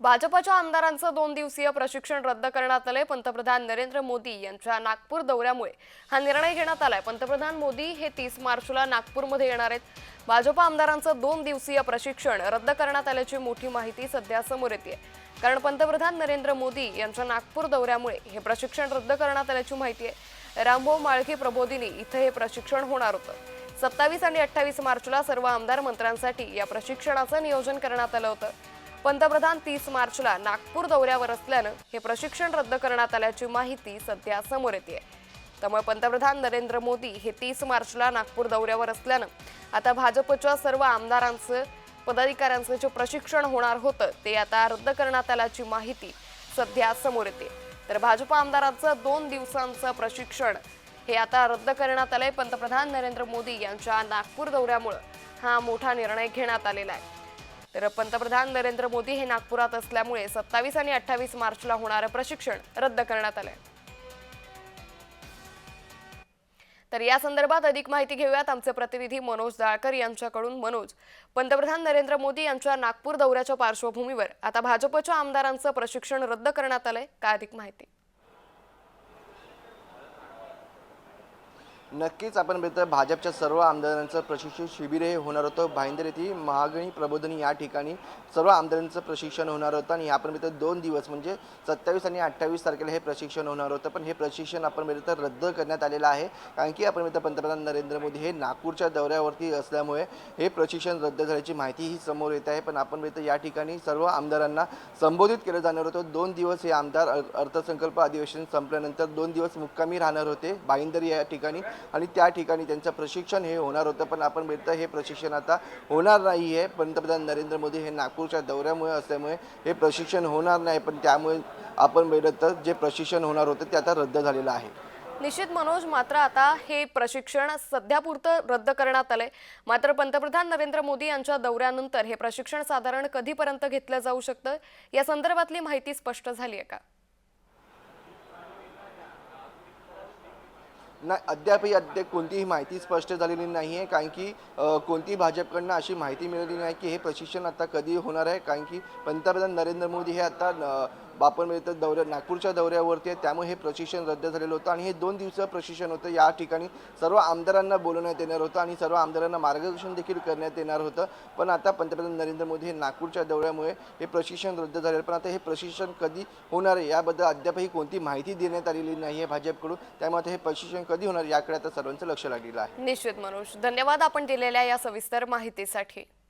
भाजपच्या आमदारांचं दोन दिवसीय प्रशिक्षण रद्द करण्यात आलंय. पंतप्रधान नरेंद्र मोदी यांच्या नागपूर दौऱ्यामुळे. हा निर्णय घेण्यात आलाय. पंतप्रधान मोदी हे तीस मार्चला नागपूरमध्ये येणार आहेत. भाजप आमदारांचं दोन दिवसीय प्रशिक्षण रद्द करण्यात आल्याची मोठी माहिती सध्या समोर येते कारण पंतप्रधान नरेंद्र मोदी यांच्या नागपूर दौऱ्यामुळे हे प्रशिक्षण रद्द करण्यात आल्याची माहिती आहे. रामभाऊ माळकी प्रबोधिनी इथं हे प्रशिक्षण होणार होतं. सत्तावीस आणि अठ्ठावीस मार्चला सर्व आमदार मंत्र्यांसाठी या प्रशिक्षणाचं नियोजन करण्यात आलं होतं. पंतप्रधान तीस मार्चला नागपूर दौऱ्यावर असल्यानं हे प्रशिक्षण रद्द करण्यात आल्याची माहिती सध्या समोर येते त्यामुळे पंतप्रधान नरेंद्र मोदी हे तीस मार्चला नागपूर दौऱ्यावर असल्यानं आता भाजपच्या सर्व आमदारांचं पदाधिकाऱ्यांचं जे प्रशिक्षण होणार होतं ते आता रद्द करण्यात आल्याची माहिती सध्या समोर येते. तर भाजप आमदारांचं दोन दिवसांचं प्रशिक्षण हे आता रद्द करण्यात आलंय. पंतप्रधान नरेंद्र मोदी यांच्या नागपूर दौऱ्यामुळं हा मोठा निर्णय घेण्यात आलेला आहे. तर पंतप्रधान नरेंद्र मोदी हे नागपुरात असल्यामुळे सत्तावीस आणि अठ्ठावीस मार्चला होणारं प्रशिक्षण रद्द करण्यात आलंय. तर या संदर्भात अधिक माहिती घेऊयात आमचे प्रतिनिधी मनोज दाळकर यांच्याकडून. मनोज पंतप्रधान नरेंद्र मोदी यांच्या नागपूर दौऱ्याच्या पार्श्वभूमीवर आता भाजपच्या आमदारांचं प्रशिक्षण रद्द करण्यात आलंय. का अधिक माहिती? नक्कीच आपण बघितलं भाजपच्या सर्व आमदारांचं प्रशिक्षण शिबिर हे होणार होतं. भाईंदर येथे महागणी प्रबोधनी या ठिकाणी सर्व आमदारांचं प्रशिक्षण होणार होतं आणि आपण मित्र दोन दिवस म्हणजे सत्तावीस आणि अठ्ठावीस तारखेला हे प्रशिक्षण होणार होतं. पण हे प्रशिक्षण आपण मित्र रद्द करण्यात आलेलं आहे. कारण की आपण मित्र पंतप्रधान नरेंद्र मोदी हे नागपूरच्या दौऱ्यावरती असल्यामुळे हे प्रशिक्षण रद्द झाल्याची माहिती ही समोर येत आहे. पण आपण मित्र या ठिकाणी सर्व आमदारांना संबोधित केलं जाणार होतं. दोन दिवस हे आमदार अर्थसंकल्प अधिवेशन संपल्यानंतर दोन दिवस मुक्कामी राहणार होते. भाईंदर या ठिकाणी आणि त्या ठिकाणी त्यांचं प्रशिक्षण हे होणार होतं पण आपण बघितलं हे प्रशिक्षण आता होणार नाही आहे पंतप्रधान नरेंद्र मोदी हे नागपूरच्या दौऱ्यामुळे असल्यामुळे हे प्रशिक्षण होणार नाही पण त्यामुळे आपण बघितलं तर जे प्रशिक्षण होणार होतं ते आता रद्द झालेलं आहे. निश्चित मनोज मात्र आता हे प्रशिक्षण सध्यापुरतं रद्द करण्यात आलंय. मात्र पंतप्रधान नरेंद्र मोदी यांच्या दौऱ्यानंतर हे प्रशिक्षण साधारण कधीपर्यंत घेतलं जाऊ शकतं? या संदर्भातली माहिती स्पष्ट झाली आहे का? नाही अद्यापही अद्याप कोणतीही माहिती स्पष्ट झालेली नाही आहे कारण की कोणतीही भाजपकडनं अशी माहिती मिळाली नाही की हे प्रशिक्षण आता कधी होणार आहे कारण की पंतप्रधान नरेंद्र मोदी हे आता आपण तर दौऱ्या नागपूरच्या दौऱ्यावरती आहे. त्यामुळे हे प्रशिक्षण रद्द झालेलं होतं आणि हे दोन दिवसाचं प्रशिक्षण होतं. या ठिकाणी सर्व आमदारांना बोलवण्यात येणार होतं आणि सर्व आमदारांना मार्गदर्शन देखील करण्यात येणार होतं. पण आता पंतप्रधान नरेंद्र मोदी हे नागपूरच्या दौऱ्यामुळे हे प्रशिक्षण रद्द झालेलं पण आता हे प्रशिक्षण कधी होणार आहे याबद्दल अद्यापही कोणती माहिती देण्यात आलेली नाही आहे भाजपकडून. त्यामुळे आता हे प्रशिक्षण कधी होणार याकडे आता सर्वांचं लक्ष लागलेलं आहे. निश्चित मनोज. धन्यवाद आपण दिलेल्या या सविस्तर माहितीसाठी.